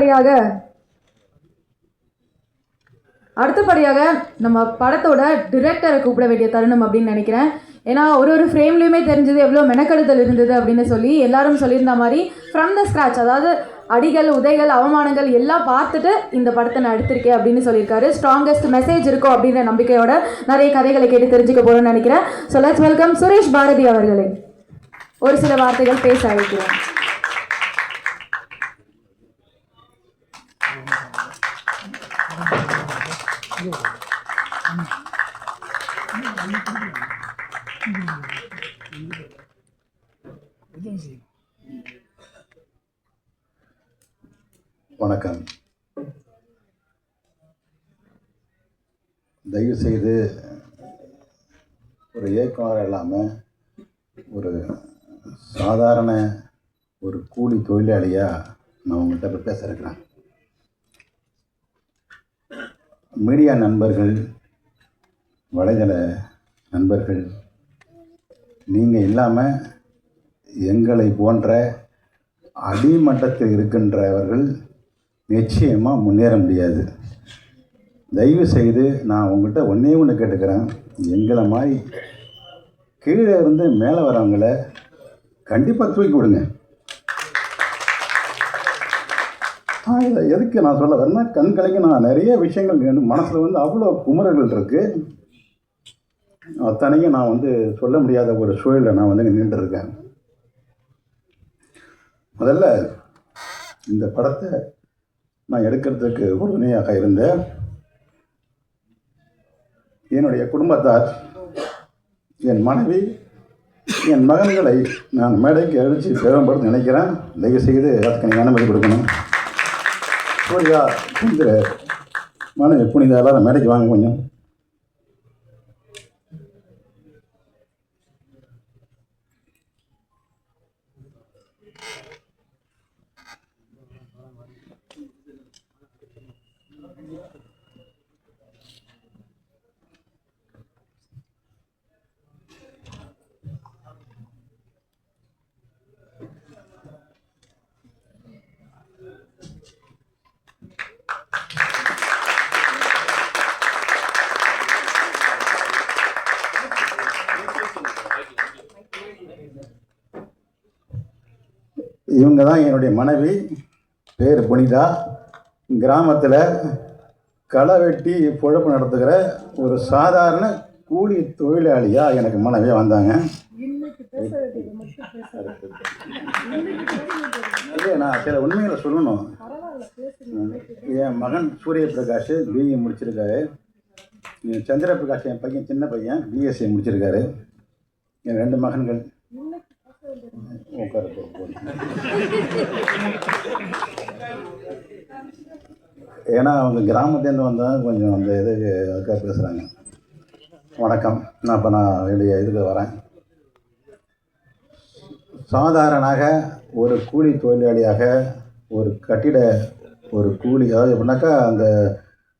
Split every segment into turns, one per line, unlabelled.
அடுத்தபடியாக அடுத்தபடியாக நம்ம படத்தோட டிரெக்டரை கூப்பிட வேண்டிய தருணம் அப்படின்னு நினைக்கிறேன். ஏன்னா ஒரு ஒரு ஃப்ரேம்லேயுமே தெரிஞ்சது எவ்வளோ மெனக்கெடுதல் இருந்தது அப்படின்னு சொல்லி எல்லாரும் சொல்லியிருந்த மாதிரி ஃப்ரம் த ஸ்க்ராச் அதாவது அடிகள் உதைகள் அவமானங்கள் எல்லாம் பார்த்துட்டு இந்த படத்தை நான் எடுத்திருக்கேன் அப்படின்னு சொல்லியிருக்காரு. ஸ்ட்ராங்கஸ்ட் மெசேஜ் இருக்கும் அப்படின்ற நம்பிக்கையோட நிறைய கதைகளை கேட்டு தெரிஞ்சுக்க போகிறோம்னு நினைக்கிறேன். So let's welcome Suresh Bharathi அவர்களே. ஒரு சில வார்த்தைகள் பேச அழைக்கிறேன்.
வணக்கம். தயவு செய்து ஒரு இயக்குனர் இல்லாமல் ஒரு சாதாரண ஒரு கூலி தொழிலாளியாக நான் உங்கள்கிட்ட இப்போ பேச இருக்கிறேன். மீடியா நண்பர்கள் வலைதள நண்பர்கள் நீங்கள் இல்லாமல் எங்களை போன்ற அடிமட்டத்தில் இருக்கின்றவர்கள் நிச்சயமாக முன்னேற முடியாது. தயவு செய்து நான் உங்கள்கிட்ட ஒன்றே ஒன்று கேட்டுக்கிறேன். எங்களை மாதிரி கீழே இருந்து மேலே வரவங்களை கண்டிப்பாக தூக்கி விடுங்க நான் இதை எதுக்கு நான் சொல்ல வரேன்னா கண் கலைக்கு நான் நிறைய விஷயங்கள் வேணும் மனசில் வந்து அவ்வளோ குமரர்கள் இருக்குது அத்தனையும் நான் வந்து சொல்ல முடியாத ஒரு சூழலில் நான் வந்து நின்றுட்டு இருக்கேன் முதல்ல இந்த படத்தை நான் எடுக்கிறதுக்கு உறுதுணையாக இருந்த என்னுடைய குடும்பத்தார் என் மனைவி என் மகன்களை நான் மேடைக்கு அழித்து பெரும்படுத்த நினைக்கிறேன். தயவு செய்து அதுக்கு நீங்கள் அனுமதி கொடுக்கணும். சூர்யா சுந்தர மனைவி புனிதா எல்லாரும் மேடைக்கு வாங்க கொஞ்சம். இவங்க தான் என்னுடைய மனைவி. பேர் புனிதா. கிராமத்தில் களை வெட்டி பொழப்பு நடத்துகிற ஒரு சாதாரண கூலி தொழிலாளியாக எனக்கு மனைவியாக வந்தாங்க. இல்லை நான் சில உண்மைகளை சொல்லணும். என் மகன் சூரிய பிரகாஷ் பிஇ முடிச்சிருக்காரு. சந்திர பிரகாஷ் என் பையன் சின்ன பையன் பிஎஸ்சி முடிச்சிருக்காரு. என் ரெண்டு மகன்கள். ஏன்னா அவங்க கிராமத்துலேருந்து வந்தால் கொஞ்சம் அந்த இதுக்கு அதுக்காக பேசுகிறாங்க வணக்கம். நான் இப்போ நான் என்னுடைய இதுக்கு வரேன். சாதாரணமாக ஒரு கூலி தொழிலாளியாக ஒரு கட்டிட ஒரு கூலி அதாவது எப்படின்னாக்கா அந்த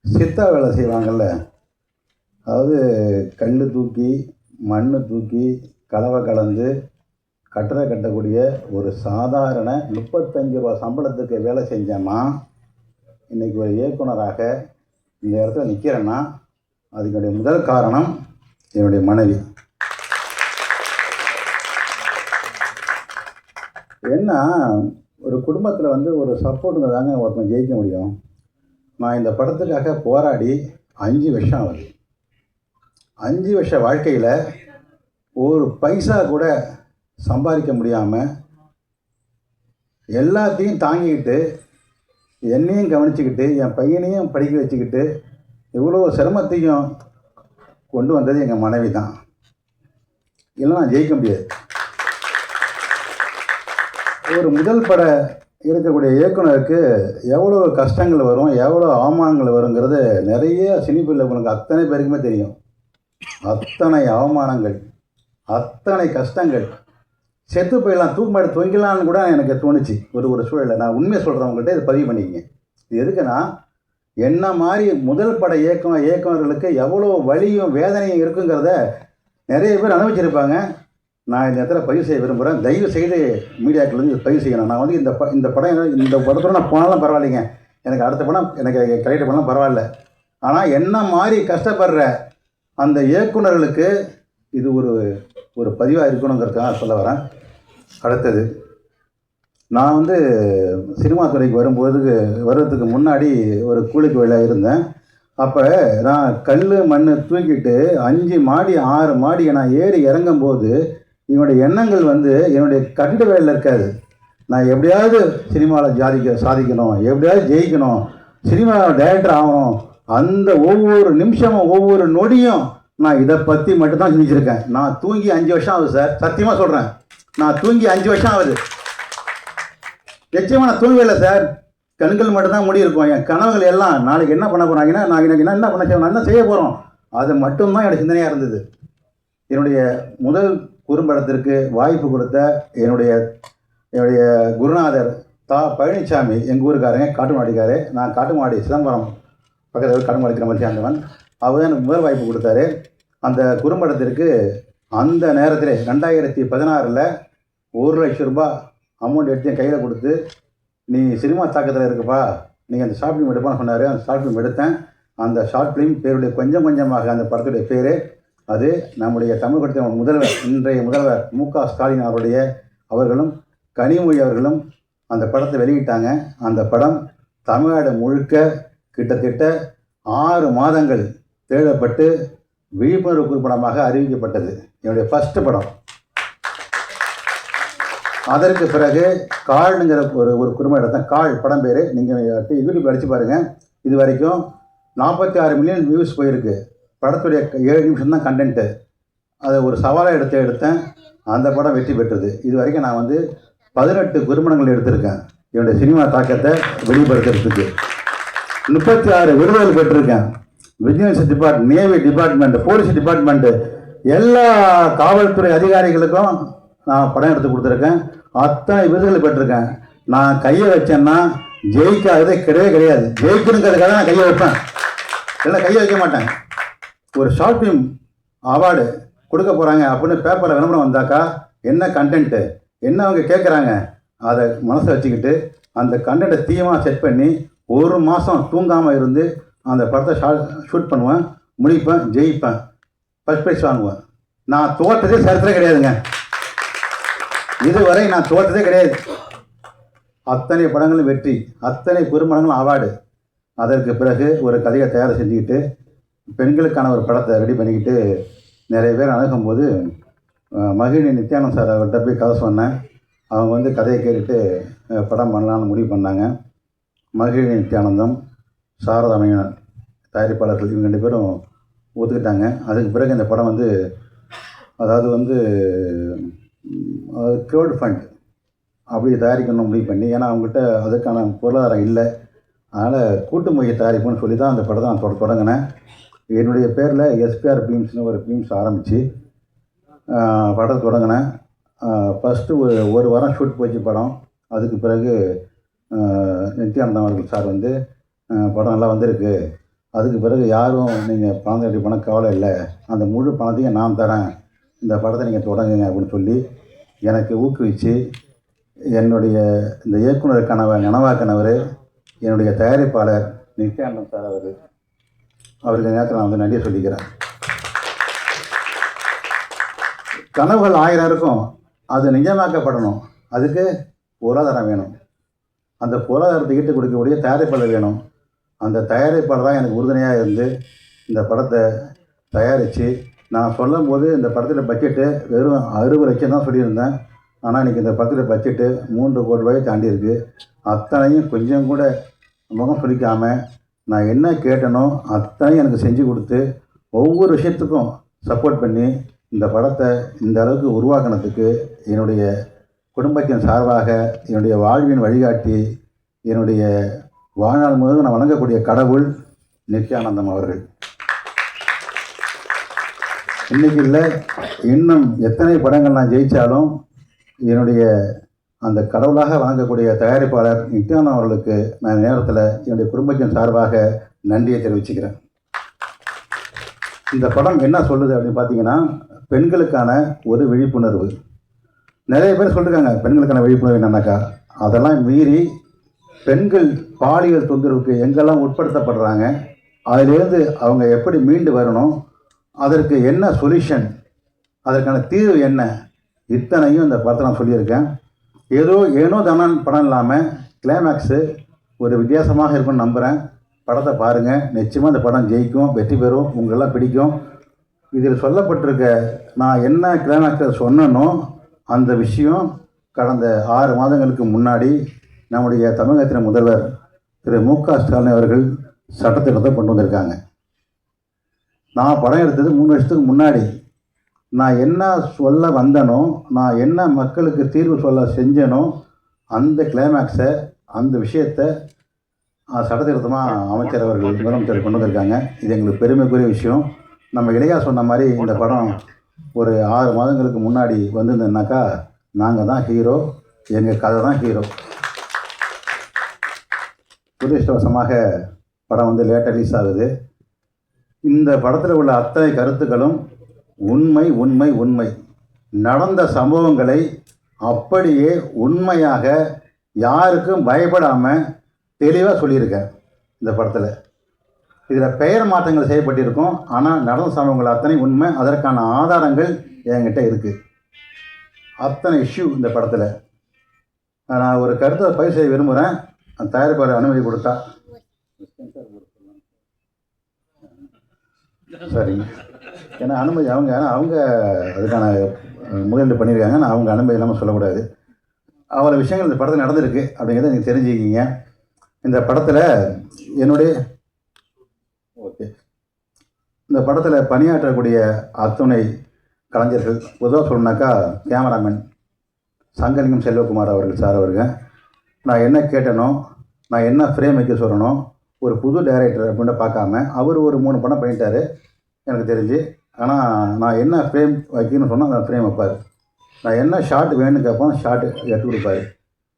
சித்தா வேலை செய்வாங்கள்ல அதாவது கல் தூக்கி மண் தூக்கி கலவை கலந்து கட்டட கட்டக்கூடிய ஒரு சாதாரண முப்பத்தஞ்சு ரூபா சம்பளத்துக்கு வேலை செஞ்சேன்னா இன்றைக்கி ஒரு இயக்குனராக இந்த இடத்துல நிற்கிறேன்னா அதுக்குடைய முதல் காரணம் என்னுடைய மனைவி. என்ன ஒரு குடும்பத்தில் வந்து ஒரு சப்போர்ட்டுங்க தாங்க ஒருத்தன் ஜெயிக்க முடியும். நான் இந்த படத்துக்காக போராடி அஞ்சு வருஷம் ஆகுது. அஞ்சு வருஷ வாழ்க்கையில் ஒரு பைசா கூட சம்பாதிக்க முடியாமல் எல்லாத்தையும் தாங்கிக்கிட்டு என்னையும் கவனிச்சுக்கிட்டு என் பையனையும் படிக்க வச்சுக்கிட்டு இவ்வளோ சிரமத்தையும் கொண்டு வந்தது எங்கள் மனைவி தான். இல்லை நான் ஜெயிக்க முடியாது. ஒரு முதல் பட இருக்கக்கூடிய இயக்குனருக்கு எவ்வளோ கஷ்டங்கள் வரும் எவ்வளோ அவமானங்கள் வருங்கிறது நிறைய சினிப்பில் உங்களுக்கு அத்தனை பேருக்குமே தெரியும். அத்தனை அவமானங்கள் அத்தனை கஷ்டங்கள். செத்து போயிடலாம் தூக்கு மாடி தொங்கிலான்னு கூட எனக்கு தோணுச்சு. ஒரு ஒரு சூழலை நான் உண்மையை சொல்கிறவங்கள்ட்ட இதை பதிவு பண்ணிக்கங்க. இது எதுக்குன்னா என்ன மாதிரி முதல் பட இயக்கம் இயக்குனர்களுக்கு எவ்வளோ வலியும் வேதனையும் இருக்குங்கிறத நிறைய பேர் அனுபவிச்சிருப்பாங்க. நான் இந்த இடத்துல பதிவு செய்ய விரும்புகிறேன் தயவு செய்து மீடியாக்கள் வந்து பதிவு செய்யணும். நான் வந்து இந்த ப இந்த படம் இந்த படத்தோட நான் போனாலும் பரவாயில்லைங்க. எனக்கு அடுத்த படம் எனக்கு கரெக்டாக பண்ணலாம் பரவாயில்ல. ஆனால் என்ன மாதிரி கஷ்டப்படுற அந்த இயக்குனர்களுக்கு இது ஒரு ஒரு பதிவாக இருக்கணுங்கிறதுக்காக சொல்ல வரேன். அடுத்தது நான் வந்து சினிமா துறைக்கு வரும்போது வர்றதுக்கு முன்னாடி ஒரு கூலிக்கு வேலையாக இருந்தேன். அப்போ நான் கல் மண் தூக்கிட்டு அஞ்சு மாடி ஆறு மாடி நான் ஏறி இறங்கும்போது என்னுடைய எண்ணங்கள் வந்து என்னுடைய கட்டிட வேலையில் இருக்காது. நான் எப்படியாவது சினிமாவில் ஜாதிக்க சாதிக்கணும் எப்படியாவது ஜெயிக்கணும் சினிமா டைரக்டர் ஆகணும். அந்த ஒவ்வொரு நிமிஷமும் ஒவ்வொரு நொடியும் நான் இதை பற்றி மட்டும்தான் சிந்திச்சிருக்கேன். நான் தூங்கி அஞ்சு வருஷம் ஆகுது சார். சத்தியமாக சொல்கிறேன் நான் தூங்கி அஞ்சு வருஷம் ஆகுது. நிச்சயமாக நான் தூங்கவே இல்லை சார் கண்கள் மட்டும்தான் முடி இருக்கும். என் கனவுகள் எல்லாம் நாளைக்கு என்ன பண்ண போகிறாங்கன்னா நான் எனக்கு என்ன என்ன பண்ண நான் என்ன செய்ய போகிறோம் அது மட்டும்தான் என்னோட சிந்தனையாக இருந்தது. என்னுடைய முதல் குறும்படத்திற்கு வாய்ப்பு கொடுத்த என்னுடைய என்னுடைய குருநாதர் தா பழனிசாமி எங்கள் ஊருக்காரங்க காட்டுமாடிக்காரு நான் காட்டுமாடி சிதம்பரம் பக்கத்தில் காட்டுமாடி கிராமத்தை சேர்ந்தவன். அவர் தான் எனக்கு முதல் வாய்ப்பு கொடுத்தாரு. அந்த குறும்படத்திற்கு அந்த நேரத்தில் ரெண்டாயிரத்தி பதினாறில் ஒரு லட்ச ரூபாய் அமௌண்ட் எடுத்து என் கையில் கொடுத்து நீ சினிமா தாக்கத்தில் இருக்குப்பா. நீங்கள் அந்த ஷார்ட் ஃபிலிம் எடுப்பான்னு சொன்னார். அந்த ஷார்ட் ஃபிலிம் எடுத்தேன். அந்த ஷார்ட் ஃபிலிம் பேருடைய கொஞ்சம் கொஞ்சமாக அந்த படத்துடைய பேர் அது நம்முடைய தமிழ் முதல்வர் இன்றைய முதல்வர் மு க ஸ்டாலின் அவருடைய அவர்களும் கனிமொழி அவர்களும் அந்த படத்தை வெளியிட்டாங்க. அந்த படம் தமிழ்நாடு முழுக்க கிட்டத்தட்ட ஆறு மாதங்கள் தேடப்பட்டு விழிப்புணர்வு குறுப்படமாக அறிவிக்கப்பட்டது. என்னுடைய ஃபஸ்ட்டு படம். அதற்கு பிறகு கால்னுங்கிற ஒரு ஒரு குறும்படம் எடுத்தேன் கால் படம் பேர் நீங்கள் யூடியூப் அடித்து பாருங்கள் இது வரைக்கும் நாற்பத்தி ஆறு மில்லியன் வியூஸ் போயிருக்கு. படத்துடைய ஏழு நிமிஷம் தான் கண்டென்ட்டு அதை ஒரு சவாலாக எடுத்து எடுத்தேன். அந்த படம் வெற்றி பெற்றது. இது வரைக்கும் நான் வந்து பதினெட்டு குறும்படங்கள் எடுத்திருக்கேன். என்னுடைய சினிமா தாக்கத்தை வெளிப்படுத்துறதுக்கு. முப்பத்தி ஆறு விருதுகள் பெற்றிருக்கேன். Vigilance depart navy department police department எல்லா காவல்துறை அதிகாரிகளுக்கும் நான் படம் எடுத்து கொடுத்துருக்கேன். அத்தனை விருதுகளை பெற்றிருக்கேன். நான் கையை வச்சேன்னா ஜெயிக்காததே கிடையவே கிடையாது. ஜெயிக்கணுங்கிறதுக்காக நான் கையை வைப்பேன். இல்லை கையை வைக்க மாட்டேன். ஒரு ஷார்ட் ஃபிலிம் அவார்டு கொடுக்க போகிறாங்க அப்படின்னு பேப்பரில் விளம்பரம் வந்தாக்கா என்ன கண்டென்ட்டு என்ன அவங்க கேட்குறாங்க அதை மனசில் வச்சுக்கிட்டு அந்த கண்டென்ட்டை தீயமாக செட் பண்ணி ஒரு மாதம் தூங்காமல் இருந்து அந்த படத்தை ஷார்ட் ஷூட் பண்ணுவேன் முடிப்பேன் ஜெயிப்பேன். ஃபஸ்ட் ப்ரைஸ் வாங்குவேன். நான் தோட்டத்தே சரித்திரம் கிடையாதுங்க. இதுவரை நான் தோற்றதே கிடையாது. அத்தனை படங்களும் வெற்றி அத்தனை பெரும்படங்களும் அவார்டு அதற்கு பிறகு ஒரு கதையை தயார் செஞ்சுக்கிட்டு பெண்களுக்கான ஒரு படத்தை ரெடி பண்ணிக்கிட்டு நிறைய பேர் அணுகும்போது மகிழினி நித்யானந்த் சார் அவர்கிட்ட போய் கதை சொன்னேன். அவங்க வந்து கதையை கேட்டுட்டு படம் பண்ணலான்னு முடிவு பண்ணாங்க. மகிழினி நித்யானந்தம் சாரதாமையன் தயாரிப்பாளர்கள் இவங்க ரெண்டு பேரும் ஒத்துக்கிட்டாங்க. அதுக்கு பிறகு இந்த படம் வந்து அதாவது வந்து க்ரௌட் ஃபண்ட் அப்படி தயாரிக்கணும் முடிவு பண்ணி ஏன்னா அவங்ககிட்ட அதுக்கான பொருளாதாரம் இல்லை. அதனால் கூட்டு முயற்சி தயாரிப்புன்னு சொல்லி தான் அந்த படத்தை நான் தொட தொடங்கினேன். என்னுடைய பேரில் எஸ்பிஆர் ஃபிலிம்ஸ்னு ஒரு ஃபிலிம்ஸ் ஆரம்பித்து படத்தை தொடங்கினேன். ஃபஸ்ட்டு ஒரு ஒரு வாரம் ஷூட் போச்சு படம். அதுக்கு பிறகு நித்யானந்தம் அவர்கள் சார் வந்து படம் நல்லா வந்திருக்கு. அதுக்கு பிறகு யாரும் நீங்கள் பணம் ரெடி பண்ண கவலை இல்லை. அந்த முழு பணத்தையும் நான் தரேன். இந்த படத்தை நீங்கள் தொடங்குங்க அப்படின்னு சொல்லி எனக்கு ஊக்குவித்து என்னுடைய இந்த இயக்குனர் கனவை நனவாக்கினவர் என்னுடைய தயாரிப்பாளர் நித்யானந்தம் சார் அவர் அவருக்கு நேரத்தில் நான் வந்து நன்றியை சொல்லிக்கிறேன். கனவுகள் ஆயிரம் இருக்கும். அது நிஜமாக்கப்படணும். அதுக்கு பொருளாதாரம் வேணும். அந்த பொருளாதாரத்தை ஈட்டு கொடுக்கக்கூடிய தயாரிப்பாளர் வேணும். அந்த தயாரிப்பாளர் தான் எனக்கு உறுதுணையாக இருந்து இந்த படத்தை தயாரித்து நான் சொல்லும் போது இந்த படத்தில் பட்ஜெட்டு வெறும் அறுபது லட்சம் தான் சொல்லியிருந்தேன். ஆனால் இன்றைக்கி இந்த படத்தில் பட்ஜெட்டு மூன்று கோடி ரூபாய் தாண்டி இருக்குது அத்தனையும் கொஞ்சம் கூட முகம் பிடிக்காமல் நான் என்ன கேட்டனோ அத்தனையும் எனக்கு செஞ்சு கொடுத்து ஒவ்வொரு விஷயத்துக்கும் சப்போர்ட் பண்ணி இந்த படத்தை இந்த அளவுக்கு உருவாக்கினதுக்கு என்னுடைய குடும்பத்தின் சார்பாக என்னுடைய வாழ்வின் வழிகாட்டி என்னுடைய வாழ்நாள் முழுவதும் நான் வணங்கக்கூடிய கடவுள் நித்யானந்தம் அவர்கள். இன்னைக்கு இல்லை இன்னும் எத்தனை படங்கள் நான் ஜெயித்தாலும் என்னுடைய அந்த கடவுளாக வாங்கக்கூடிய தயாரிப்பாளர் நித்யானந்தம் அவர்களுக்கு நான் நேரத்தில் என்னுடைய குடும்பத்தின் சார்பாக நன்றியை தெரிவிச்சுக்கிறேன். இந்த படம் என்ன சொல்லுது அப்படின்னு பார்த்தீங்கன்னா பெண்களுக்கான ஒரு விழிப்புணர்வு. நிறைய பேர் சொல்லியிருக்காங்க பெண்களுக்கான விழிப்புணர்வு என்னன்னாக்கா அதெல்லாம் மீறி பெண்கள் பாலியல் தொந்தரவுக்கு எங்கெல்லாம் உட்படுத்தப்படுறாங்க அதிலேருந்து அவங்க எப்படி மீண்டு வரணும் அதற்கு என்ன சொல்யூஷன் அதற்கான தீர்வு என்ன? இத்தனையும் இந்த படத்தை நான் சொல்லியிருக்கேன். ஏதோ ஏனோ தானான் படம் இல்லாமல் கிளைமேக்ஸு ஒரு வித்தியாசமாக இருக்கும்னு நம்புகிறேன் படத்தை பாருங்கள் நிச்சயமாக இந்த படம் ஜெயிக்கும். வெற்றி பெறும். உங்களெல்லாம் பிடிக்கும். இதில் சொல்லப்பட்டிருக்க நான் என்ன கிளைமேக்ஸில் சொன்னனோ அந்த விஷயம் கடந்த ஆறு மாதங்களுக்கு முன்னாடி நம்முடைய தமிழகத்தின் முதல்வர் திரு மு க ஸ்டாலின் அவர்கள் சட்டத்திட்டத்தை கொண்டு வந்திருக்காங்க. நான் படம் எடுத்தது மூணு வருஷத்துக்கு முன்னாடி. நான் என்ன சொல்ல வந்தனோ நான் என்ன மக்களுக்கு தீர்வு சொல்ல செஞ்சனோ அந்த கிளைமேக்ஸை அந்த விஷயத்தை சட்டத்திருத்தமாக அமைச்சர் அவர்கள் முதலமைச்சர் கொண்டு வந்திருக்காங்க. இது எங்களுக்கு பெருமைக்குரிய விஷயம். நம்ம இளையா சொன்ன மாதிரி இந்த படம் ஒரு ஆறு மாதங்களுக்கு முன்னாடி வந்திருந்ததுனாக்கா நாங்கள் தான் ஹீரோ எங்கள் கதை தான் ஹீரோ துரதிருஷ்டவசமாக படம் வந்து லேட்டாக ரிலீஸ் ஆகுது. இந்த படத்தில் உள்ள அத்தனை கருத்துக்களும் உண்மை உண்மை உண்மை. நடந்த சம்பவங்களை அப்படியே உண்மையாக யாருக்கும் பயப்படாமல் தெளிவாக சொல்லியிருக்கேன் இந்த படத்தில். இதில் பெயர் மாற்றங்கள் செய்யப்பட்டிருக்கும். ஆனால் நடந்த சம்பவங்கள் அத்தனை உண்மை. அதற்கான ஆதாரங்கள் என்கிட்ட இருக்குது அத்தனை இஷ்யூ இந்த படத்தில். நான் ஒரு கருத்தை பதிவு செய்ய விரும்புகிறேன் தயாரிப்பாளர் அனுமதி கொடுத்தா. சரிங்க ஏன்னா அனுமதி அவங்க அவங்க அதுக்கான முதலீடு பண்ணியிருக்காங்க. நான் அவங்க அனுமதி இல்லாமல் சொல்லக்கூடாது. அவ்வளோ விஷயங்கள் இந்த படத்தில் நடந்திருக்கு அப்படிங்கிறத நீங்கள் தெரிஞ்சுக்கிங்க. இந்த படத்தில் என்னுடைய ஓகே. இந்த படத்தில் பணியாற்றக்கூடிய அத்துணை கலைஞர்கள் பொதுவாக சொல்லணுனாக்கா கேமராமேன் சங்கலிங்கம் செல்வகுமார் அவர்கள் சார் அவர்கள். நான் என்ன கேட்டனோ நான் என்ன ஃப்ரேம் வைக்க சொல்லணும் ஒரு புது டைரக்டர் அப்படின்னு பார்க்காம அவர் ஒரு மூணு படம் பண்ணிட்டாரு எனக்கு தெரிஞ்சு. ஆனால் நான் என்ன ஃப்ரேம் வைக்கணும்னு சொன்னால் அந்த ஃப்ரேம் வைப்பார். நான் என்ன ஷாட் வேணும்னு கேட்போம் ஷார்ட் எடுத்து கொடுப்பாரு.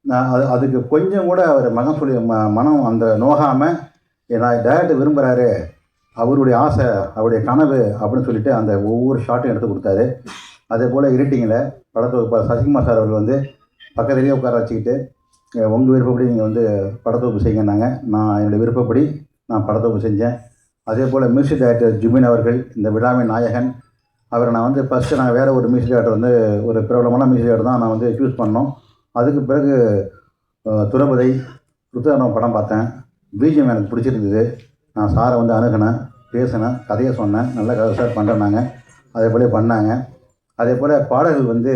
நான் அது அதுக்கு கொஞ்சம் கூட அவர் மகன் சொல்லி ம மனம் அந்த நோகாமல் நான் டேரக்டர் விரும்புகிறாரு அவருடைய ஆசை அவருடைய கனவு அப்படின்னு சொல்லிட்டு அந்த ஒவ்வொரு ஷாட்டும் எடுத்து கொடுத்தாரு. அதே போல் இருட்டிங்கில் படத்துக்கு சசிகுமார் சார் அவர்கள் வந்து பக்கத்துலேயே உட்கார வச்சுக்கிட்டு உங்கள் விருப்பப்படி நீங்கள் வந்து படத்தொகுப்பு செய்யுங்கன்னாங்க. நான் என்னுடைய விருப்பப்படி நான் படத்தொகுப்பு செஞ்சேன். அதே போல் மியூசிக் டைரக்டர் ஜுமின் அவர்கள் இந்த விழாவின் நாயகன். அவரை நான் வந்து ஃபஸ்ட்டு நான் வேறு ஒரு மியூசிக் டைரக்டர் வந்து ஒரு பிரபலமான மியூசிக் டைரக்டர் தான் நான் வந்து சூஸ் பண்ணோம். அதுக்கு பிறகு துரபதை ருத்ரானம் படம் பார்த்தேன். பீஜம் எனக்கு பிடிச்சிருந்தது. நான் சாரை வந்து அணுகினேன் பேசினேன் கதையை சொன்னேன் நல்ல கதை சார் பண்ணுறேன்னாங்க அதே போல் பண்ணாங்க. அதே போல் பாடல்கள் வந்து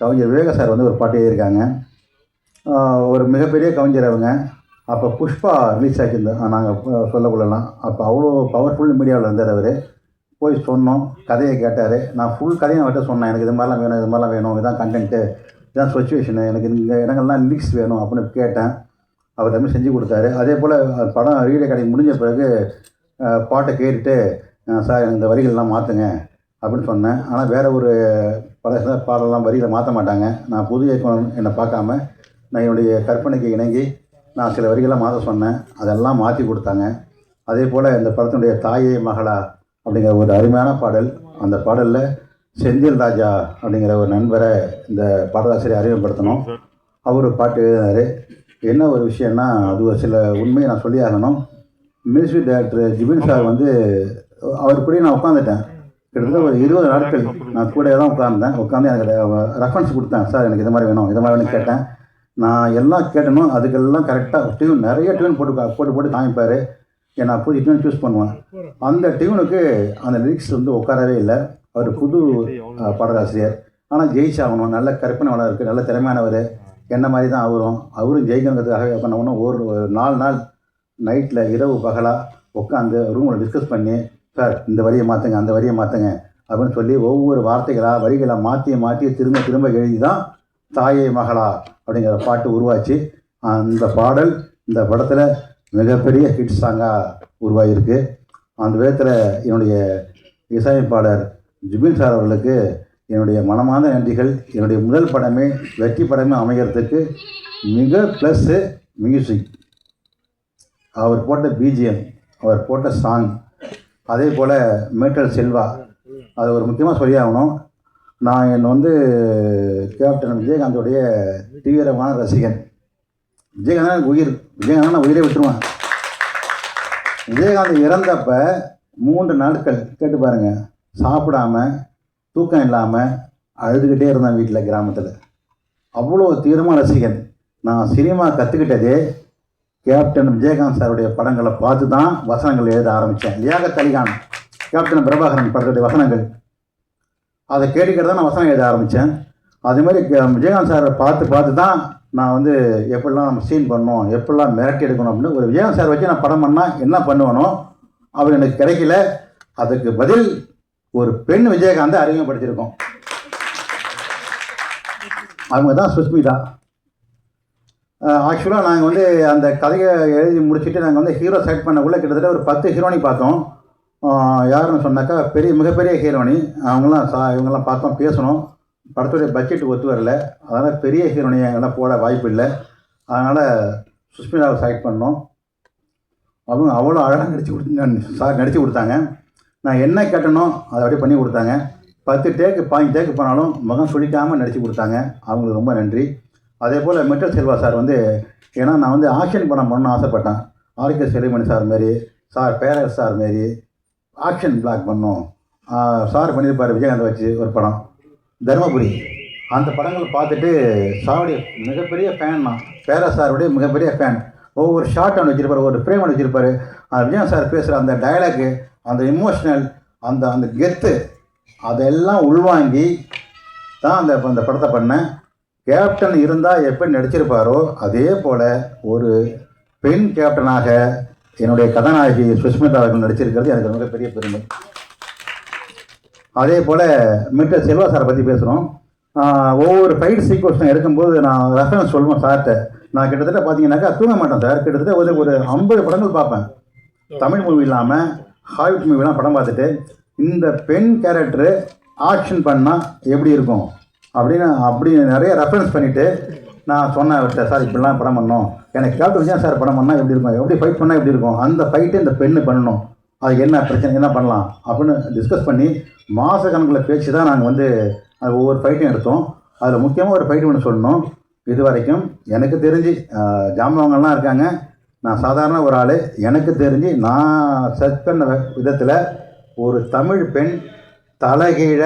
கவிஞர் விவேக சார் வந்து ஒரு பாட்டு எழுதியிருக்காங்க. ஒரு மிகப்பெரிய கவிஞர் அவங்க. அப்போ புஷ்பா ரிலீஸ் ஆகியிருந்தோம் நாங்கள் சொல்லக்குள்ளலாம். அப்போ அவ்வளோ பவர்ஃபுல் மீடியாவில் இருந்தார் அவர். போய் சொன்னோம். கதையை கேட்டார். நான் ஃபுல் கதையை அவர்கிட்ட சொன்னேன். எனக்கு இது மாதிரிலாம் வேணும் இது மாதிரிலாம் வேணும். இதான் கண்டென்ட்டு இதான் சுச்சுவேஷனு எனக்கு இந்த இடங்கள்லாம் லிரிக்ஸ் வேணும் அப்படின்னு கேட்டேன். அவர் எல்லாமே செஞ்சு கொடுத்தாரு. அதே போல் படம் ரீடே கடைக்கு முடிஞ்ச பிறகு பாட்டை கேட்டுட்டு சார் எனக்கு இந்த வரிகள்லாம் மாற்றுங்க அப்படின்னு சொன்னேன். ஆனால் வேறு ஒரு பழச பாடலாம் வரிகளை மாற்ற மாட்டாங்க. நான் புது இயக்கம் என்னை பார்க்காம நான் என்னுடைய கற்பனைக்கு இணங்கி நான் சில வரிகளை மாற்ற சொன்னேன். அதெல்லாம் மாற்றி கொடுத்தாங்க. அதே போல் இந்த படத்தினுடைய தாயே மகளா அப்படிங்கிற ஒரு அருமையான பாடல் அந்த பாடலில் செந்தில் ராஜா அப்படிங்கிற ஒரு நண்பரை இந்த பாடலாசிரியர் அறிமுகப்படுத்தணும். அவர் பாட்டு எழுதினார். என்ன ஒரு விஷயம்னா அது ஒரு சில உண்மையை நான் சொல்லி ஆகணும். மியூசிக் டைரக்டர் ஜிபின் சார் வந்து அவர் கூடயே நான் உட்காந்துட்டேன் கிட்டத்தட்ட ஒரு இருபது நாட்கள் நான் கூட தான் உட்காந்தேன் உட்காந்து எனக்கு ரெஃபரன்ஸ் கொடுத்தேன். சார் எனக்கு இது மாதிரி வேணும். இது மாதிரி வேணும்னு கேட்டேன். நான் எல்லாம் கேட்டனோ அதுக்கெல்லாம் கரெக்டாக டியூன் நிறைய டியூன் போட்டு போட்டு போட்டு காமிப்பார். நான் புது டியூன் சூஸ் பண்ணுவேன். அந்த டியூனுக்கு அந்த லிரிக்ஸ் வந்து உட்காரவே இல்லை. அவர் புது பாடலாசிரியர். ஆனால் ஜெயிச்சாகணும். நல்ல கற்பனை வளம் இருக்குது நல்ல திறமையானவர். என்ன மாதிரி தான் அவரும். அவரும் ஜெயிக்கணுங்கிறதுக்காக என்ன ஒரு ஒரு நாலு நாள் நைட்டில் இரவு பகலாக உட்காந்து ரூமில் டிஸ்கஸ் பண்ணி சார் இந்த வரியை மாற்றுங்க அந்த வரியை மாற்றுங்க அப்படின்னு சொல்லி ஒவ்வொரு வார்த்தைகளாக வரிகளை மாற்றி மாற்றி திரும்ப திரும்ப எழுதி தான் தாயே மகளா அப்படிங்கிற பாட்டு உருவாச்சு. அந்த பாடல் இந்த படத்தில் மிகப்பெரிய ஹிட் சாங்காக உருவாகியிருக்கு அந்த விதத்தில் என்னுடைய இசையமைப்பாளர் ஜுபின் சார் அவர்களுக்கு என்னுடைய மனமார்ந்த நன்றிகள். என்னுடைய முதல் படமே வெற்றி படமே அமைகிறதுக்கு மிக ப்ளஸ்ஸு மியூசிக் அவர் போட்ட பிஜிஎம் அவர் போட்ட சாங் அதே போல் மேட்டல் செல்வா அது ஒரு முக்கியமாக சொல்லி ஆகணும். நான் என்னை வந்து கேப்டன் விஜயகாந்தோடைய தீவிரமான ரசிகன். விஜயகாந்த் எனக்கு உயிர். விஜயகாந்த் நான் உயிரை விட்டுருவேன். விஜயகாந்த் இறந்தப்ப மூன்று நாட்கள் கேட்டு பாருங்கள் சாப்பிடாம தூக்கம் இல்லாமல் அழுதுகிட்டே இருந்தேன் வீட்டில் கிராமத்தில். அவ்வளோ தீவிரமாக ரசிகன். நான் சினிமா கற்றுக்கிட்டதே கேப்டன் விஜயகாந்த் சாருடைய படங்களை பார்த்து தான் வசனங்கள் எழுத ஆரம்பித்தேன் லியாக தலிகான் கேப்டன் பிரபாகரன் படத்துடைய வசனங்கள். அதை கேட்டுக்கிட்டு தான் நான் வசனம் எழுத ஆரம்பித்தேன் அதே மாதிரி விஜயகாந்த் சாரை பார்த்து பார்த்து தான் நான் வந்து எப்படிலாம் நம்ம சீன் பண்ணணும் எப்படிலாம் மிரட்டி எடுக்கணும் அப்படின்னு ஒரு விஜயகாந்த் சார் வச்சு நான் படம் பண்ணால் என்ன பண்ணுவேனோ அவர் எனக்கு கிடைக்கல. அதுக்கு பதில் ஒரு பெண் விஜயகாந்தை அறிமுகப்படுத்தியிருக்கோம். அவங்க தான் சுஸ்மிதா ஆக்சுவலாக நாங்கள் வந்து அந்த கதையை எழுதி முடிச்சுட்டு நாங்கள் வந்து ஹீரோ செலக்ட் பண்ணக்குள்ளே கிட்டத்தட்ட ஒரு பத்து ஹீரோனி பார்த்தோம். யாருன்னு சொன்னாக்கா பெரிய மிகப்பெரிய ஹீரோனி. அவங்களாம் சா இவங்கெல்லாம் பார்த்தோம் பேசணும். படத்துடைய பட்ஜெட் ஒத்து வரல. அதனால் பெரிய ஹீரோனி எங்கெல்லாம் போட வாய்ப்பு இல்லை. அதனால் சுஸ்மிதாவை செலக்ட் பண்ணோம். அவங்க அவ்வளோ அழகாக நடிச்சு கொடுத்து சார் நடித்து கொடுத்தாங்க. நான் என்ன கேட்டனோ அதை அப்படியே பண்ணி கொடுத்தாங்க. பத்து டேக்கு பாஞ்சு டேக்கு போனாலும் முகம் சுழிக்காமல் நடித்து கொடுத்தாங்க. அவங்களுக்கு ரொம்ப நன்றி. அதே போல் மெட்டல் செல்வா சார் வந்து ஏன்னா நான் வந்து ஆக்ஷன் படம் பண்ணணும்னு ஆசைப்பட்டேன். ஆர்கே செலிமணி சார் மாரி சார் பேரர் சார் மாரி ஆக்ஷன் பிளாக் பண்ணோம். சார் பண்ணியிருப்பார் விஜயகாந்த் வச்சு ஒரு படம். தருமபுரி. அந்த படங்களை பார்த்துட்டு சாருடைய மிகப்பெரிய ஃபேன் நான். பேரா சாருடைய மிகப்பெரிய ஃபேன் ஒவ்வொரு ஷார்ட் ஒன்று வச்சிருப்பாரு ஒரு ஃப்ரேம் ஒன்று வச்சிருப்பார். அந்த விஜயகாந்த் சார் பேசுகிற அந்த டயலாகு அந்த இமோஷனல் அந்த அந்த கெத்து அதெல்லாம் உள்வாங்கி தான் அந்த அந்த படத்தை பண்ணேன். கேப்டன் இருந்தால் எப்படி நடிச்சிருப்பாரோ அதே போல் ஒரு பெண் கேப்டனாக என்னுடைய கதாநாயகி சுஷ்மிதா அவர்கள் நடிச்சிருக்கிறது. எனக்கு மிகப்பெரிய பெருமை. அதே போல் மிஸ்டர் செல்வா சாரை பற்றி பேசுகிறோம் ஒவ்வொரு ஃபைட் சீக்வன்ஸும் எடுக்கும்போது நான் ரெஃபரன்ஸ் சொல்லுவேன் சார்கிட்ட. நான் கிட்டத்தட்ட பார்த்தீங்கன்னாக்கா தூங்க மாட்டேன் சார். கிட்டத்தட்ட ஒரு ஒரு ஐம்பது படங்கள் பார்ப்பேன். தமிழ் மூவி இல்லாமல் ஹாலிவுட் மூவிலாம் படம் பார்த்துட்டு இந்த பெண் கேரக்டரு ஆக்ஷன் பண்ணால் எப்படி இருக்கும்? அப்படின்னு அப்படி நிறைய ரெஃபரன்ஸ் பண்ணிவிட்டு நான் சொன்னேன் அவர்கிட்ட சார் இப்படிலாம் படம் பண்ணோம் எனக்கு கேட்டு விஜயன் சார் படம் பண்ணால் எப்படி இருக்கும்? எப்படி ஃபைட் பண்ணால் எப்படி இருக்கும்? அந்த ஃபைட்டு இந்த பெண்ணு பண்ணணும். அது என்ன பிரச்சனை என்ன பண்ணலாம்? அப்படின்னு டிஸ்கஸ் பண்ணி மாத கணக்கில் பேச்சு தான் நாங்கள் வந்து அது ஒவ்வொரு ஃபைட்டும் எடுத்தோம். அதில் முக்கியமாக ஒரு ஃபைட்டு ஒன்று சொல்லணும். இது வரைக்கும் எனக்கு தெரிஞ்சு ஆஹ், ஜாம்பவங்கள்லாம் இருக்காங்க. நான் சாதாரண ஒரு ஆள். எனக்கு தெரிஞ்சு நான் சர்ச் பண்ண விதத்தில் ஒரு தமிழ் பெண் தலைகீழ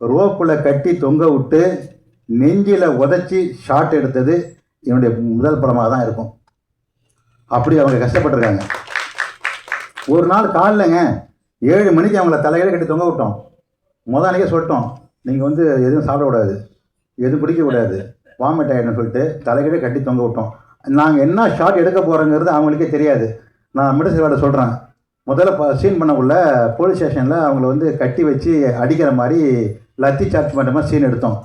ரோப்பில் கட்டி தொங்க விட்டு நெஞ்சில் உதச்சி ஷாட் எடுத்தது என்னுடைய முதல் படமாக தான் இருக்கும். அப்படி அவங்க கஷ்டப்பட்டிருக்காங்க. ஒரு நாள் காலைலங்க ஏழு மணிக்கு அவங்கள தலைகீழ கட்டி தொங்க விட்டோம். முத அன்றைக்கே சொல்லிட்டோம் நீங்கள் வந்து எதுவும் சாப்பிடக்கூடாது எதுவும் குடிக்கக்கூடாது வாமிட் ஆகிடும்னு சொல்லிட்டு தலைகீழ கட்டி தொங்க விட்டோம். நாங்கள் என்ன ஷாட் எடுக்க போகிறோங்கிறது அவங்களுக்கே தெரியாது. நான் மிடசிவாட சொல்கிறேன் முதல்ல சீன் பண்ணக்குள்ள போலீஸ் ஸ்டேஷனில் அவங்கள வந்து கட்டி வச்சு அடிக்கிற மாதிரி லத்தி சார்ஜ் பண்ணுற மாதிரி சீன் எடுத்தோம்.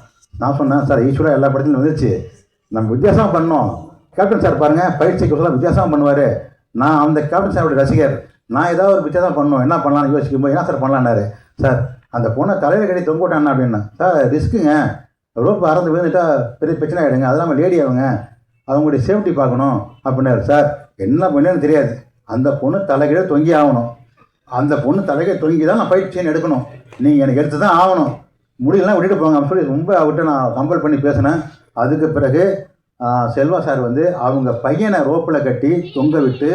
நான் சொன்னேன் சார் ஈஸ்வரா எல்லா படத்துலையும் வந்துச்சு நம்ம வித்தியாசம் பண்ணோம். கேப்டன் சார் பாருங்கள் பயிற்சிக்கு சொல்ல வித்தியாசம் பண்ணுவார். நான் அந்த கேப்டன் சாரோட ரசிகர். நான் ஏதாவது ஒரு வித்தியாசம் பண்ணணும் என்ன பண்ணலாம்னு யோசிக்கும்போது என்ன சார் பண்ணலான்னாரு சார் அந்த பொண்ணை தலையில் கட்டி தொங்க அப்படின்னா. சார் ரிஸ்க்குங்க. ரோப்பு அறந்து விழுந்துட்டா பெரிய பிரச்சனை ஆகிடுங்க அது இல்லாமல் லேடி அவங்க. அவங்களுடைய சேஃப்டி பார்க்கணும். அப்படின்னாரு. சார் என்ன பண்ணுன்னு தெரியாது. அந்த பொண்ணு தலைகீழே தொங்கி ஆகணும். அந்த பொண்ணு தலைகீழ தொங்கி தான் நான் பயிற்சின்னு எடுக்கணும். நீங்கள் எனக்கு எடுத்து தான் ஆகணும். முடியலாம் விட்டுட்டு போங்க அப்படின்னு சொல்லி ரொம்ப அவர்கிட்ட நான் கம்பல் பண்ணி பேசினேன். அதுக்கு பிறகு செல்வா சார் வந்து அவங்க பையனை ரோப்பில் கட்டி தொங்க விட்டு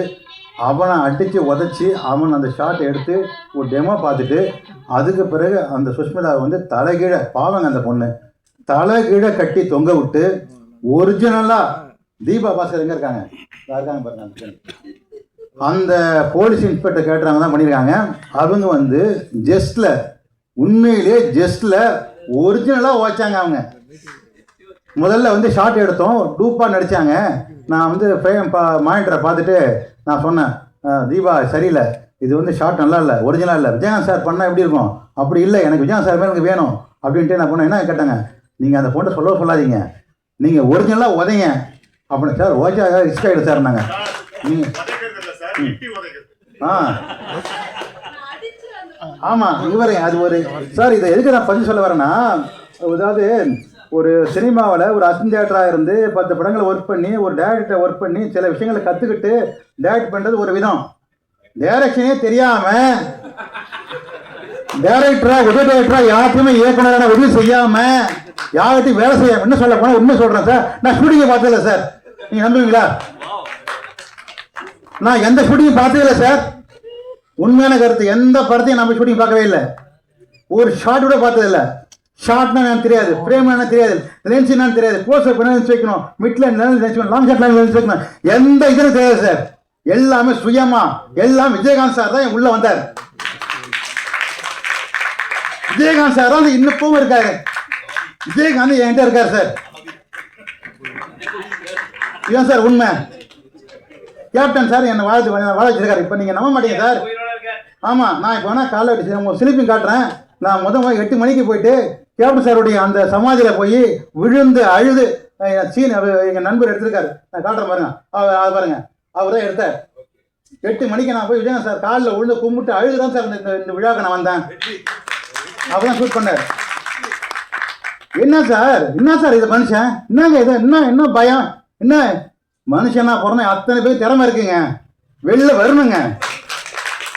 அவனை அடித்து உதச்சி அவன் அந்த ஷாட் எடுத்து ஒரு டெமோ பார்த்துட்டு அதுக்கு பிறகு அந்த சுஷ்மிதாவை வந்து தலைகீழ பாவங்க அந்த பொண்ணு. தலைகீழ கட்டி தொங்க விட்டு ஒரிஜினலாக தீபா பாஸ்கர் எங்கே இருக்காங்க? இருக்காங்க பாருங்க அந்த அந்த போலீஸ் இன்ஸ்பெக்டர் கேட்டுறாங்க தான் பண்ணியிருக்காங்க. அவங்க வந்து ஜஸ்டில் உண்மையிலேயே ஜஸ்டில் ஒரிஜினலாக ஓச்சாங்க அவங்க. முதல்ல வந்து ஷார்ட் எடுத்தோம் டூப்பாக நடித்தாங்க நான் வந்து மானிட்டரை பார்த்துட்டு நான் சொன்னேன் "அஹ், தீபா சரியில்லை. இது வந்து ஷார்ட் நல்லா இல்லை ஒரிஜினலாக இல்லை. விஜயகாந்த் சார் பண்ணால் எப்படி இருக்கும்? அப்படி இல்லை. எனக்கு விஜயகாந்த் சார் எனக்கு வேணும். அப்படின்ட்டு நான் பண்ணேன் என்ன கேட்டாங்க? நீங்கள் அந்த பொண்ணை சொல்ல சொல்லாதீங்க. நீங்கள் ஒரிஜினலாக உதைங்க. அப்படின்னு சார் ஓகே ரிஸ்க் ஆகிடும் சார் நாங்கள் நீங்கள் ஆ. ஆமாம் இவரே அது ஒரு சார் இதை எதுக்கு நான் பதில் சொல்ல வரேன்னா அதாவது ஒரு சினிமாவில் ஒரு அசிஸ்டன்ட் தியேட்டராக இருந்து பத்து படங்களை ஒர்க் பண்ணி ஒரு டேரக்டரை ஒர்க் பண்ணி சில விஷயங்களை கற்றுக்கிட்டு டேரக்ட் பண்ணுறது ஒரு விதம். டைரக்ஷனே தெரியாமல் டேரக்டராக உதவி டேரக்டராக யாருக்குமே இயக்குனரான உதவி செய்யாமல் யார்கிட்டையும் வேலை செய்ய என்ன சொல்ல போனால் உண்மை சொல்கிறேன் சார். நான் ஷூட்டிங்கை பார்த்ததில்ல சார். நீங்கள் நம்புவீங்களா? நான் எந்த ஷூட்டிங் பார்த்ததில்ல சார். உண்மையான கருத்து. எந்த படத்தையும் நம்ம ஷூட்டிங் பார்க்கவே இல்லை. ஒரு ஷார்ட் கூட பார்த்ததில்ல. ஷார்ட்னா எனக்கு தெரியாது. ஃப்ரேம் என்ன தெரியாது. லென்ஸ் என்னன்னு தெரியாது. போஸ்டர் அப் லென்ஸ் வைக்கணும். மிட்ல லென்ஸ் வைக்கணும். லாங் ஷாட்ல லென்ஸ் வைக்கணும். எந்த இதுவும் தெரியாது சார் எல்லாமே சுயமா. எல்லாம் விஜயகாந்த் சார் தான் என் உள்ள வந்தார். விஜயகாந்த் சார் தான் இன்னும் இருக்காரு. விஜயகாந்த் என்கிட்ட இருக்காரு சார் இதான் சார் உண்மை. கேப்டன் சார் என்னை வாழ்த்து வாழ வச்சிருக்காரு இப்போ நீங்கள் நம்ப மாட்டீங்க சார் ஆமாம் நான் இப்போ வேணால் காலைல வச்சு உங்களுக்கு ஸ்லீப்பிங் காட்டுறேன். நான் முத முதல் எட்டு மணிக்கு போயிட்டு கேப்டன் சாருடைய அந்த சமாதியில் போய் விழுந்து அழுது. அஹ், சீன் எங்கள் நண்பர் எடுத்திருக்காரு. நான் காட்டுறேன் பாருங்க. அவர் அவர் பாருங்க. அவர் தான் எடுத்தார். எட்டு மணிக்கு நான் போய் விஜயன் சார் காலில் உழுந்து கும்பிட்டு அழுது தான் சார் இந்த- இந்த விழாவுக்கு நான் வந்தேன். அவர் தான் ஷூட் பண்ணார். என்ன சார்? என்ன சார் இது மனுஷன்? என்னங்க இது? என்ன என்ன பயம்? என்ன? மனுஷனா பிறந்த அத்தனை பேர் திறமை இருக்குங்க. வெளில வரணுங்க.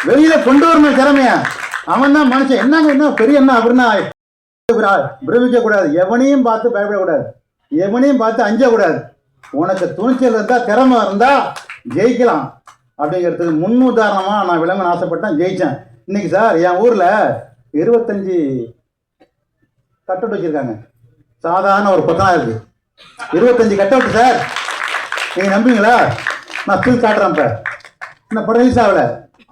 வெளியில கொண்டு வரணும் திறமைய? அவன் தான் மனுஷன். என்னங்க என்ன பெரிய என்ன அப்படின்னா பிரமிக்க கூடாது எவனையும் பார்த்து பயப்படக்கூடாது. எவனையும் பார்த்து அஞ்சக்கூடாது. உனக்கு துணிச்சல் இருந்தா திறமை இருந்தா ஜெயிக்கலாம். அப்படிங்கிறதுக்கு முன் உதாரணமா நான் விளங்கன்னு ஆசைப்பட்டேன் ஜெயிச்சேன். இன்னைக்கு சார் என் ஊர்ல இருபத்தஞ்சு கட்டவுட் வச்சிருக்காங்க. சாதாரண ஒரு பத்தனா இருக்கு. இருபத்தஞ்சு கட்டவுட் சார். நீங்க நம்புவீங்களா? நான் ஸ்டில் காட்டுறேன் இப்ப இந்த படம் ரிலீஸ் ஆகல.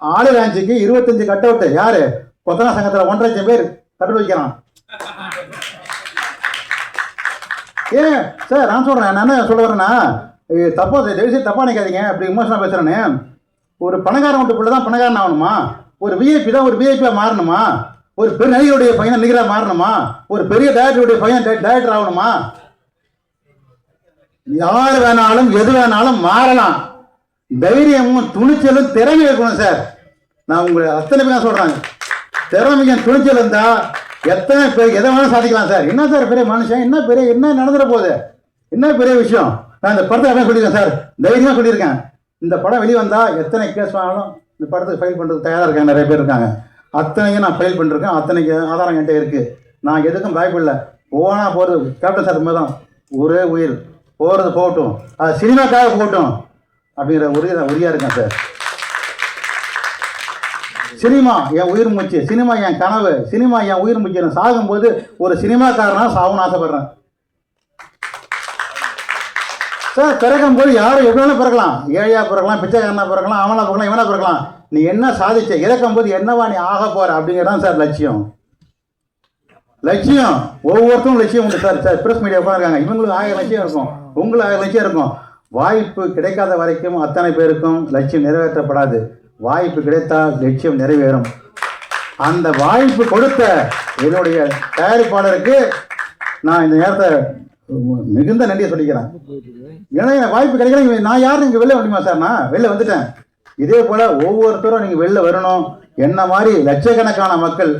ஆளு லான்ச்சுக்கு இருபத்தஞ்சு கட்டவுட் யாரு? கொத்தனா சங்கத்துல ஒன்றரை லட்சம் பேர் கட்டவுட் வைக்கிறான். ஏன்? சார் நான் சொல்றேன். நான் என்ன சொல்ல வரேன்னா தப்பா தயவுசெய்து தப்பா நினைக்காதீங்க. அப்படி விமர்சனம் பேசுறேன்னு. ஒரு பணக்காரன் வீட்டு பிள்ளை தான் பணக்காரன் ஆகணுமா? ஒரு விஐபி தான் ஒரு விஐபியா மாறணுமா? ஒரு பெரிய நடிகருடைய பையன் நடிகரா மாறணுமா? ஒரு பெரிய டேரக்டருடைய பையன் டேரக்டர் ஆகணுமா? யார் வேணாலும் எது வேணாலும் மாறலாம். தைரியமும் துணிச்சலும் திறமை இருக்கணும் சார். நான் உங்களை அத்தனை பேர் சொல்கிறாங்க திறமைக்கும் துணிச்சல் இருந்தால் எத்தனை பேர் எதை வேணாலும் சாதிக்கலாம் சார். என்ன சார் பெரிய மனுஷன்? என்ன பெரிய என்ன நடந்துட போகுது? என்ன பெரிய விஷயம்? நான் இந்த படத்தை அப்படியே சொல்லியிருக்கேன் சார். தைரியமாக சொல்லியிருக்கேன். இந்த படம் வெளியே வந்தால் எத்தனை கேஸ் வேணாலும் இந்த படத்துக்கு ஃபைல் பண்ணுறது தயாராக இருக்காங்க நிறைய பேர் இருக்காங்க. அத்தனையும் நான் ஃபைல் பண்ணிருக்கேன். அத்தனைக்கு ஆதாரம் என்கிட்ட இருக்குது நான் எதுக்கும் பயப்படல. போனால் போகிறது கேப்டன் சார் மாதிரி தான். ஒரே உயிர். போகிறது போகட்டும். அது சினிமாக்காக போகட்டும். அப்படிங்கிற உரிய உரியா இருக்கேன் சார். சினிமா என் உயிர் மூச்சு. சினிமா என் கனவு. சினிமா என் உயிர் மூச்சு. நான் சாகும்போது ஒரு சினிமாக்காரனா சாகணும்னு ஆசைப்படுறேன். சார் பிறக்கும் போது யாரும் எவ்வளோ பிறக்கலாம். ஏழையா பிறக்கலாம் பிச்சைக்காரனா பிறக்கலாம் அவனா பிறக்கலாம் இவனா பிறக்கலாம். நீ என்ன சாதிச்ச இறக்கும் போது என்னவா நீ ஆக போற அப்படிங்கிறதான் சார் லட்சியம். லட்சியம். ஒவ்வொருத்தரும் லட்சியம் உண்டு சார். சார் பிரஸ் மீடியா இருக்காங்க இவங்களுக்கு ஆயிரம் லட்சியம் இருக்கும். உங்களுக்கு ஆயிரம் லட்சியம் இருக்கும். வாய்ப்பு கிடைக்காத வரைக்கும் அத்தனை பேருக்கும் லட்சியம் நிறைவேற்றப்படாது. வாய்ப்பு கிடைத்தால் லட்சியம் நிறைவேறும். அந்த வாய்ப்பு கொடுத்த என்னுடைய தயாரிப்பாளருக்கு நான் இந்த நேரத்தை மிகுந்த நன்றியை சொல்லிக்கிறேன். ஏன்னா எனக்கு வாய்ப்பு கிடைக்கல நான் யாரும் இங்கே வெளில முடியுமா சார்? நான் வெளில வந்துட்டேன். இதே போல் ஒவ்வொருத்தரும் நீங்கள் வெளில வரணும். என்ன மாதிரி லட்சக்கணக்கான மக்கள்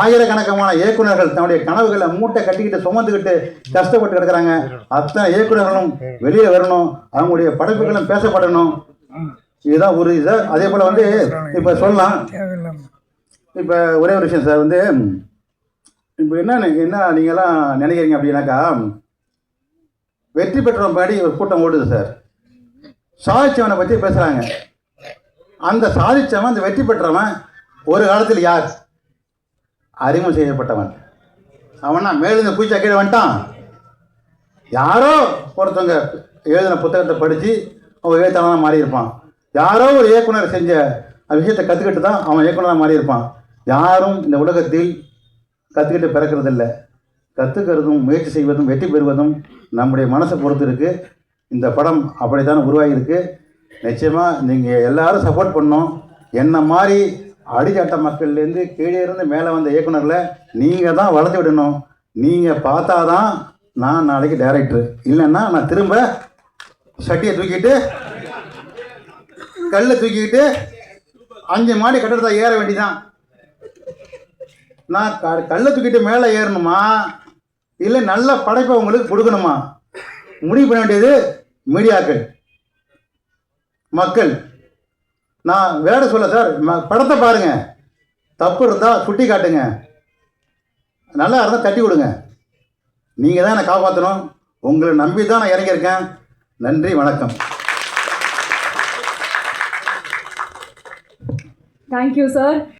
ஆயிரக்கணக்கமான இயக்குனர்கள் தன்னுடைய கனவுகளை மூட்டை கட்டிக்கிட்டு சுமந்துக்கிட்டு கஷ்டப்பட்டு கிடக்குறாங்க. அத்தனை இயக்குனர்களும் வெளியே வரணும் அவங்களுடைய படைப்புகளும் பேசப்படணும். இதுதான் ஒரு இது. அதே போல் வந்து இப்போ சொல்லலாம். இப்போ ஒரே ஒரு விஷயம் சார். வந்து இப்போ என்ன என்ன நீங்கள்லாம் நினைக்கிறீங்க அப்படின்னாக்கா வெற்றி பெற்றவன் பாடி ஒரு கூட்டம் ஓடுது சார். சாதிச்சவனை பற்றி பேசுகிறாங்க அந்த சாதிச்சவன் அந்த வெற்றி பெற்றவன் ஒரு காலத்தில் யார்? அறிமுகம் செய்யப்பட்டவன். அவனா மேலிருந்து பூச்சா கீழே வந்துட்டான். யாரோ ஒருத்தவங்க எழுதின புத்தகத்தை படித்து அவன் எழுத்தாளனாக மாறியிருப்பான். யாரோ ஒரு இயக்குனர் செஞ்ச அந்த விஷயத்தை கற்றுக்கிட்டு தான் அவன் இயக்குனராக மாறியிருப்பான். யாரும் இந்த உலகத்தில் கற்றுக்கிட்டு பிறக்கிறதில்ல. கற்றுக்கிறதும் முயற்சி செய்வதும் வெற்றி பெறுவதும் நம்முடைய மனசை பொறுத்து இருக்குது இந்த படம் அப்படித்தான் உருவாகியிருக்கு. நிச்சயமாக நீங்கள் எல்லோரும் சப்போர்ட் பண்ணோம். என்ன மாதிரி அடிச்சட்ட மக்கள்லேருந்து கீழே இருந்து மேலே வந்த இயக்குனரில் நீங்கள் தான் வளர்த்து விடணும். நீங்கள் பார்த்தா தான் நான் நாளைக்கு டைரக்டர் இல்லைன்னா நான் திரும்ப சட்டியை தூக்கிட்டு கல்லை தூக்கிக்கிட்டு அஞ்சு மாடி கட்டடத்தை ஏற வேண்டிதான். நான் க- கல்லை தூக்கிட்டு மேலே ஏறணுமா? இல்லை நல்ல படைப்பை உங்களுக்கு கொடுக்கணுமா? முடிவு பண்ண வேண்டியது மீடியாக்கள். மக்கள். நான் வேற சொல்ல சார் ம- படத்தை பாருங்க. தப்பு இருந்தால் சுட்டி காட்டுங்க. நல்லா இருந்தால் தட்டி கொடுங்க. நீங்கள் தான் என்னை காப்பாற்றணும் உங்களை நம்பி தான் நான் இறங்கியிருக்கேன். நன்றி வணக்கம்.
Thank you sir